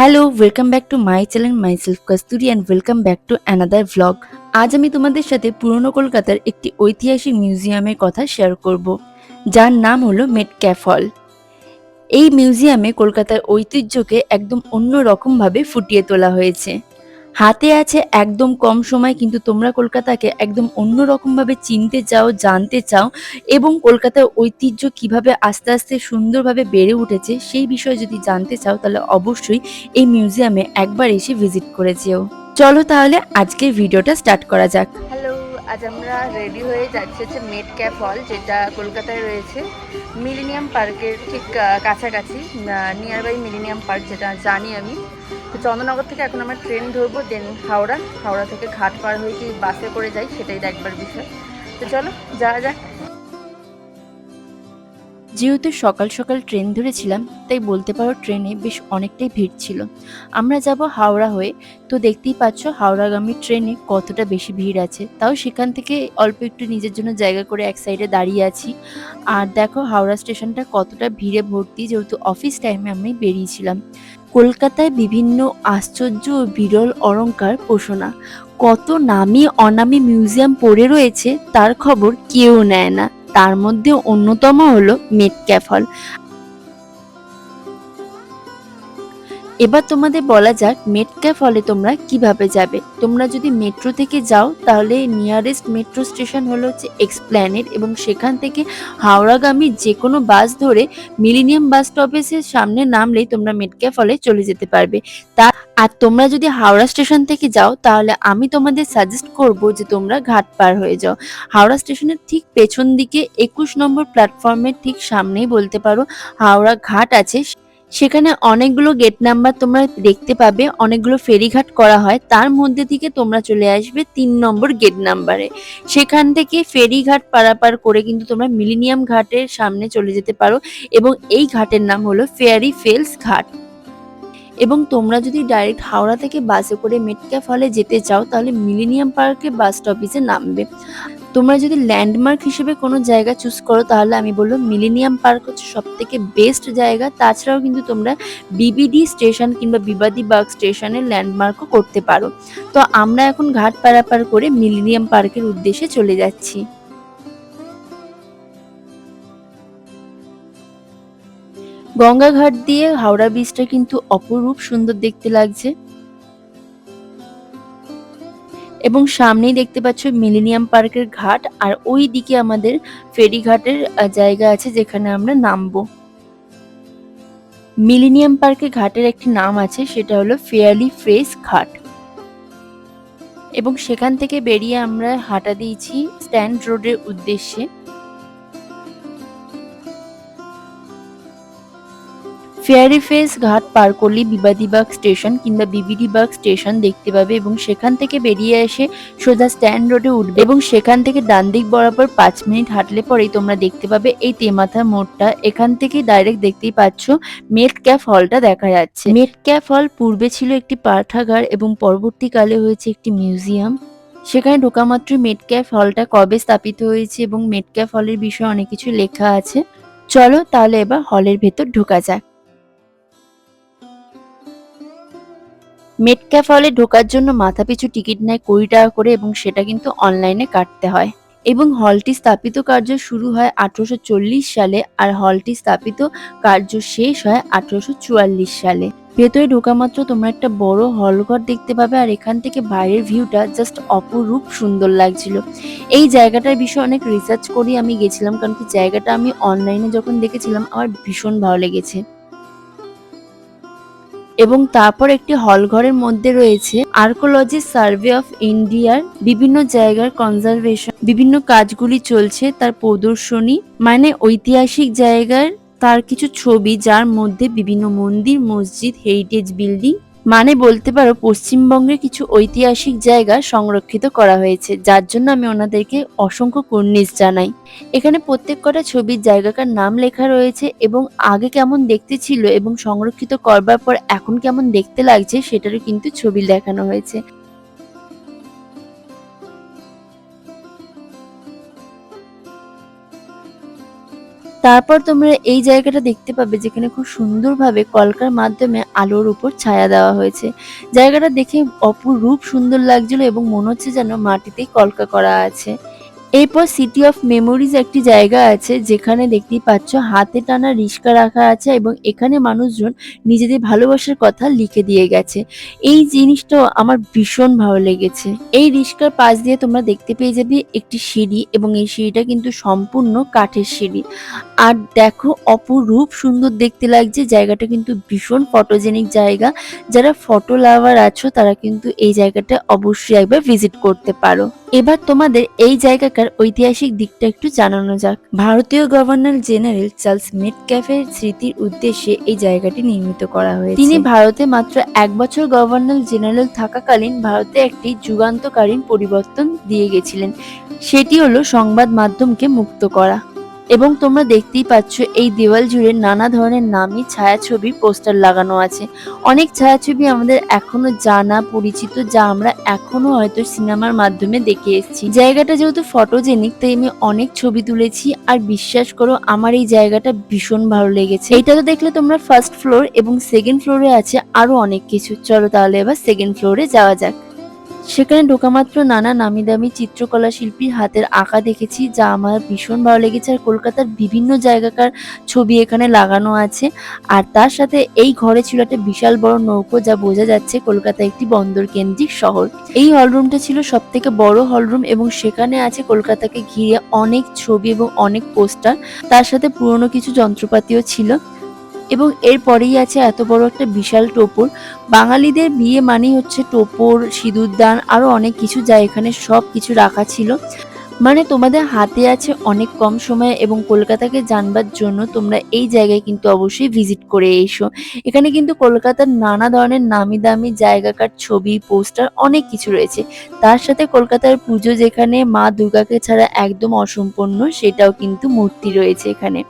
Hello welcome back to my channel myself Kasturi and welcome back to another vlog আজ আমি তোমাদের সাথে পুরনো কলকাতার একটি ঐতিহাসিক মিউজিয়ামের কথা শেয়ার করব, যার নাম হলো মেট ক্যাফল এই মিউজিয়ামে কলকাতার ঐতিহ্যকে একদম অন্য রকমভাবে ফুটিয়ে তোলা হয়েছে। হাতে আছে একদম কম সময়, কিন্তু তোমরা কলকাতাকে একদম অন্য রকমভাবে চিনতে চাও, জানতে চাও এবং কলকাতার ঐতিহ্য কীভাবে আস্তে আস্তে সুন্দরভাবে বেড়ে উঠেছে সেই বিষয়ে যদি জানতে চাও, তাহলে অবশ্যই এই মিউজিয়ামে একবার এসে ভিজিট করে যেও। চলো তাহলে আজকের ভিডিওটা স্টার্ট করা যাক। আজ আমরা রেডি হয়ে যাচ্ছি হচ্ছে মেট ক্যাপ হল যেটা কলকাতায় রয়েছে। মিলিনিয়াম পার্কের ঠিক কাছাকাছি নিয়ার বাই মিলিনিয়াম পার্ক যেটা জানি আমি। তো চন্দ্রনগর থেকে এখন আমরা ট্রেন ধরবো দেন হাওড়া। হাওড়া থেকে ঘাট পার হয়ে কি বাসে করে যাই, সেটাই দেখবার বিষয়। তো চলো, যাওয়া যাক। যেহেতু সকাল সকাল ট্রেন ধরেছিলাম, তাই বলতে পারো ট্রেনে বেশ অনেকটাই ভিড় ছিল। আমরা যাব হাওড়া হয়ে। তো দেখতেই পাচ্ছ হাওড়াগামী ট্রেনে কতটা বেশি ভিড় আছে। তাও সেখান থেকে অল্প একটু নিজের জন্য জায়গা করে এক সাইডে দাঁড়িয়ে আছি। আর দেখো হাওড়া স্টেশনটা কতটা ভিড়ে ভর্তি, যেহেতু অফিস টাইমে আমি বেরিয়েছিলাম। কলকাতায় বিভিন্ন আশ্চর্য ও বিরল অলঙ্কার পোষণা। কত নামি অনামি মিউজিয়াম পড়ে রয়েছে, তার খবর কেউ নেয় না। তার মধ্যে অন্যতম হলো মেট ক্যাফল এবার তোমাদের বলা যাক মেটক্যাফ হলে তোমরা কীভাবে যাবে। তোমরা যদি মেট্রো থেকে যাও, তাহলে নিয়ারেস্ট মেট্রো স্টেশন হলো হচ্ছে এক্সপ্ল্যানেড এবং সেখান থেকে হাওড়াগামী যে কোনো বাস ধরে মিলিনিয়াম বাস স্টপেজের সামনে নামলেই তোমরা মেটক্যাফ হলে চলে যেতে পারবে। তা, আর তোমরা যদি হাওড়া স্টেশন থেকে যাও, তাহলে আমি তোমাদের সাজেস্ট করব যে তোমরা ঘাট পার হয়ে যাও। হাওড়া স্টেশনের ঠিক পেছন দিকে একুশ নম্বর প্ল্যাটফর্মের ঠিক সামনেই বলতে পারো হাওড়া ঘাট আছে। সেখানে অনেকগুলো গেট নাম্বার তোমরা দেখতে পাবে, অনেকগুলো ফেরিঘাট করা হয়। তার মধ্যে থেকে তোমরা চলে আসবে তিন নম্বর গেট নাম্বারে সেখান থেকে ফেরিঘাট পারাপার করে কিন্তু তোমরা মিলিনিয়াম ঘাটের সামনে চলে যেতে পারো এবং এই ঘাটের নাম হলো ফেয়ারি ফেলস ঘাট। এবং তোমরা যদি ডাইরেক্ট হাওড়া থেকে বাসে করে মেটক্যাফ হলে যেতে চাও, তাহলে মিলিনিয়াম পার্কে বাস স্টপেজে নামবে। তোমরা যদি ল্যান্ডমার্ক হিসেবে কোনো জায়গা চুজ করো, তাহলে আমি বলব মিলেনিয়াম পার্ক হচ্ছে সব থেকে বেস্ট জায়গা। তাছাড়াও কিন্তু তোমরা বিবিডি স্টেশন কিংবা বিবাদী বাগ স্টেশনের ল্যান্ডমার্কও করতে পারো। তো আমরা এখন ঘাট পারাপার করে মিলেনিয়াম পার্কের উদ্দেশ্যে চলে যাচ্ছি। গঙ্গাঘাট দিয়ে হাওড়া ব্রিজটা কিন্তু অপরূপ সুন্দর দেখতে লাগছে। এবং সামনেই দেখতে পাচ্ছ মিলেনিয়াম পার্কের ঘাট, আর ওই দিকে আমাদের ফেরিঘাটের ঘাটের জায়গা আছে যেখানে আমরা নামবো। মিলেনিয়াম পার্কে ঘাটের একটি নাম আছে, সেটা হলো ফেয়ারলি ফ্রেশ ঘাট। এবং সেখান থেকে বেরিয়ে আমরা হাঁটা দিয়েছি স্ট্যান্ড রোডের উদ্দেশ্যে। ফেয়ারি ফেস ঘাট পার করলে বিবাদীবাগ স্টেশন কিংবা বিবিডিবাগ স্টেশন দেখতে পাবে এবং সেখান থেকে বেরিয়ে এসে সোজা স্ট্যান্ড রোডে উঠবে এবং সেখান থেকে ডান দিক বরাবর পাঁচ মিনিট হাঁটলে পরেই তোমরা দেখতে পাবে এই তেমাথা মোড়টা। এখান থেকে ডাইরেক্ট দেখতেই পাচ্ছ মেট ক্যাফ হলটা দেখা যাচ্ছে। মেট ক্যাফ হল পূর্বে ছিল একটি পাঠাগার এবং পরবর্তীকালে হয়েছে একটি মিউজিয়াম। সেখানে ঢোকা মেট ক্যাফ হলটা কবে স্থাপিত হয়েছে এবং মেট ক্যাফ হলের বিষয়ে অনেক কিছু লেখা আছে। চলো তাহলে এবার হলের ভেতর ঢোকা যাক। মেটক্যাফ হলে ঢোকার জন্য মাথাপিছু টিকিট নেয় কুড়ি টাকা করে এবং সেটা কিন্তু অনলাইনে কাটতে হয়। এবং হলটি স্থাপিত কার্য শুরু হয় আঠারোশো চল্লিশ সালে আর হলটি স্থাপিত কার্য শেষ হয় আঠারোশো চুয়াল্লিশ সালে। ভেতরে ঢোকা মাত্র তোমরা একটা বড় হলঘর দেখতে পাবে আর এখান থেকে বাইরের ভিউটা জাস্ট অপরূপ সুন্দর লাগছিল। এই জায়গাটার বিষয়ে অনেক রিসার্চ করি আমি গেছিলাম কারণ কি জায়গাটা আমি অনলাইনে যখন দেখেছিলাম আমার ভীষণ ভালো লেগেছে। এবং তারপর একটি হল ঘরের মধ্যে রয়েছে আর্কোলজি সার্ভে অফ ইন্ডিয়ার বিভিন্ন জায়গার কনজারভেশন, বিভিন্ন কাজগুলি চলছে তার প্রদর্শনী মানে ঐতিহাসিক জায়গার তার কিছু ছবি যার মধ্যে বিভিন্ন মন্দির, মসজিদ, হেরিটেজ বিল্ডিং মানে বলতে পারো পশ্চিমবঙ্গের কিছু ঐতিহাসিক জায়গা সংরক্ষিত করা হয়েছে, যার জন্য আমি ওনাদেরকে অসংখ্য কুর্নিশ জানাই। এখানে প্রত্যেক কটা ছবির জায়গাকার নাম লেখা রয়েছে এবং আগে কেমন দেখতে ছিল এবং সংরক্ষিত করবার পর এখন কেমন দেখতে লাগছে সেটারও কিন্তু ছবি দেখানো হয়েছে। তারপর তোমরা এই জায়গাটা দেখতে পাবে যেখানে খুব সুন্দরভাবে কলকার মাধ্যমে আলোর উপর ছায়া দেওয়া হয়েছে। জায়গাটা দেখে অপরূপ সুন্দর লাগছিল এবং মনে হচ্ছে যেন মাটিতেই কলকা করা আছে। এরপর সিটি অফ মেমোরিজ একটি জায়গা আছে যেখানে দেখতেই পাচ্ছ হাতে টানা রিস্কা রাখা আছে এবং এখানে মানুষজন নিজেদের ভালোবাসার কথা লিখে দিয়ে গেছে। এই জিনিসটাও আমার ভীষণ ভালো লেগেছে। এই রিস্কার পাশ দিয়ে তোমরা দেখতে পেয়ে যাবে একটি সিঁড়ি এবং এই সিঁড়িটা কিন্তু সম্পূর্ণ কাঠের সিঁড়ি। আর দেখো, অপরূপ সুন্দর দেখতে লাগছে। জায়গাটা কিন্তু ভীষণ ফটোজেনিক জায়গা। যারা ফটো লাভার আছো, তারা কিন্তু এই জায়গাটা অবশ্যই একবার ভিজিট করতে পারো। এবার তোমাদের এই জায়গাকার ঐতিহাসিক দিকটা একটু জানানো যাক। ভারতীয় গভর্নর জেনারেল চার্লস মেট ক্যাফের স্মৃতির উদ্দেশ্যে এই জায়গাটি নির্মিত করা হয়েছে। তিনি ভারতে মাত্র এক বছর গভর্নর জেনারেল থাকাকালীন ভারতে একটি যুগান্তকালীন পরিবর্তন দিয়ে গেছিলেন। সেটি হলো সংবাদ মাধ্যমকে মুক্ত করা। এবং তোমরা দেখতেই পাচ্ছ এই দেওয়াল জুড়ে নানা ধরনের নামি ছায়াছবির পোস্টার লাগানো আছে। অনেক ছায়াছবি আমাদের এখনও জানা, পরিচিত, যা আমরা এখনও হয়তো সিনেমার মাধ্যমে দেখে এসেছি। জায়গাটা যেহেতু ফটোজেনিক, তাই আমি অনেক ছবি তুলেছি আর বিশ্বাস করো, আমার এই জায়গাটা ভীষণ ভালো লেগেছে। এটা তো দেখলে তোমরা ফার্স্ট ফ্লোর এবং সেকেন্ড ফ্লোরে আছে আরও অনেক কিছু। চলো তাহলে এবার সেকেন্ড ফ্লোরে যাওয়া যাক। সেখানে ঢোকামাত্র নানা নামি দামি চিত্রকলা শিল্পীর হাতের আঁকা দেখেছি, যা আমার ভীষণ ভালো লেগেছে। আর কলকাতার বিভিন্ন জায়গাকার ছবি এখানে লাগানো আছে। আর তার সাথে এই ঘরে ছিল একটা বিশাল বড় নৌকো, যা বোঝা যাচ্ছে কলকাতা একটি বন্দর কেন্দ্রিক শহর। এই হলরুমটা ছিল সব থেকে বড় হলরুম এবং সেখানে আছে কলকাতাকে ঘিরে অনেক ছবি এবং অনেক পোস্টার। তার সাথে পুরনো কিছু যন্ত্রপাতিও ছিল। এবং এরপরেই আছে এত বড় একটা বিশাল টোপর। বাঙালিদের বিয়ে মানেই হচ্ছে টোপর, সিঁদুরদান, আরও অনেক কিছু যা এখানে সব কিছু রাখা ছিল। মানে তোমাদের হাতে আছে অনেক কম সময় এবং কলকাতাকে জানবার জন্য তোমরা এই জায়গায় কিন্তু অবশ্যই ভিজিট করে এসো। এখানে কিন্তু কলকাতার নানা ধরনের নামি দামি জায়গাকার ছবি, পোস্টার অনেক কিছু রয়েছে। তার সাথে কলকাতার পুজো যেখানে মা দুর্গাকে ছাড়া একদম অসম্পূর্ণ, সেটাও কিন্তু মূর্তি রয়েছে এখানে।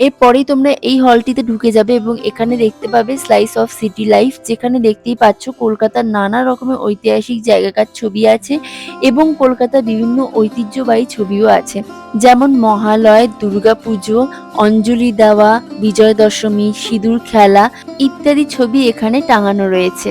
এরপরেই তোমরা এই হলটিতে ঢুকে যাবে এবং এখানে দেখতে পাবে স্লাইস অফ সিটি লাইফ যেখানে দেখতেই পাচ্ছ কলকাতার নানা রকমের ঐতিহাসিক জায়গাকার ছবি আছে এবং কলকাতার বিভিন্ন ঐতিহ্যবাহী ছবিও আছে। যেমন মহালয়, দুর্গাপুজো, অঞ্জলি দেওয়া বিজয় দশমী সিঁদুর খেলা ইত্যাদি ছবি এখানে টাঙানো রয়েছে।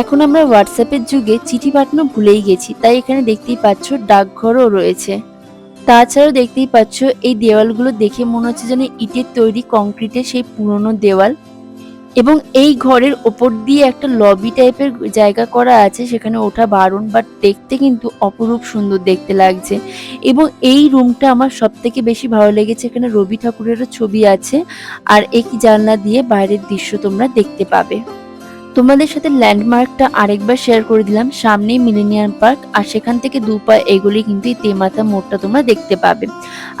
এখন আমরা হোয়াটসঅ্যাপের যুগে চিঠি পাঠানো ভুলেই গেছি, তাই এখানে দেখতেই পাচ্ছ ডাকঘরও রয়েছে। তাছাড়াও দেখতেই পাচ্ছ এই দেওয়ালগুলো দেখে মনে হচ্ছে যেন ইটের তৈরি কংক্রিটের সেই পুরনো দেওয়াল। এবং এই ঘরের ওপর দিয়ে একটা লবি টাইপের জায়গা করা আছে, সেখানে ওঠা বারণ বাট দেখতে কিন্তু অপরূপ সুন্দর দেখতে লাগছে। এবং এই রুমটা আমার সব থেকে বেশি ভালো লেগেছে, এখানে রবি ঠাকুরেরও ছবি আছে, আর এই জানলা দিয়ে বাইরের দৃশ্য তোমরা দেখতে পাবে। তোমাদের সাথে ল্যান্ডমার্কটা আরেকবার শেয়ার করে দিলাম। সামনেই মিলেনিয়াম পার্ক, আর সেখান থেকে দু পা এগুলি কিন্তু এই তেমাতা মোড়টা তোমরা দেখতে পাবে।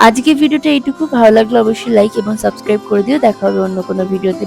আজকে ভিডিওটা এইটুকু। ভালো লাগলে অবশ্যই লাইক এবং সাবস্ক্রাইব করে দিও। দেখা হবে অন্য কোনো ভিডিওতে।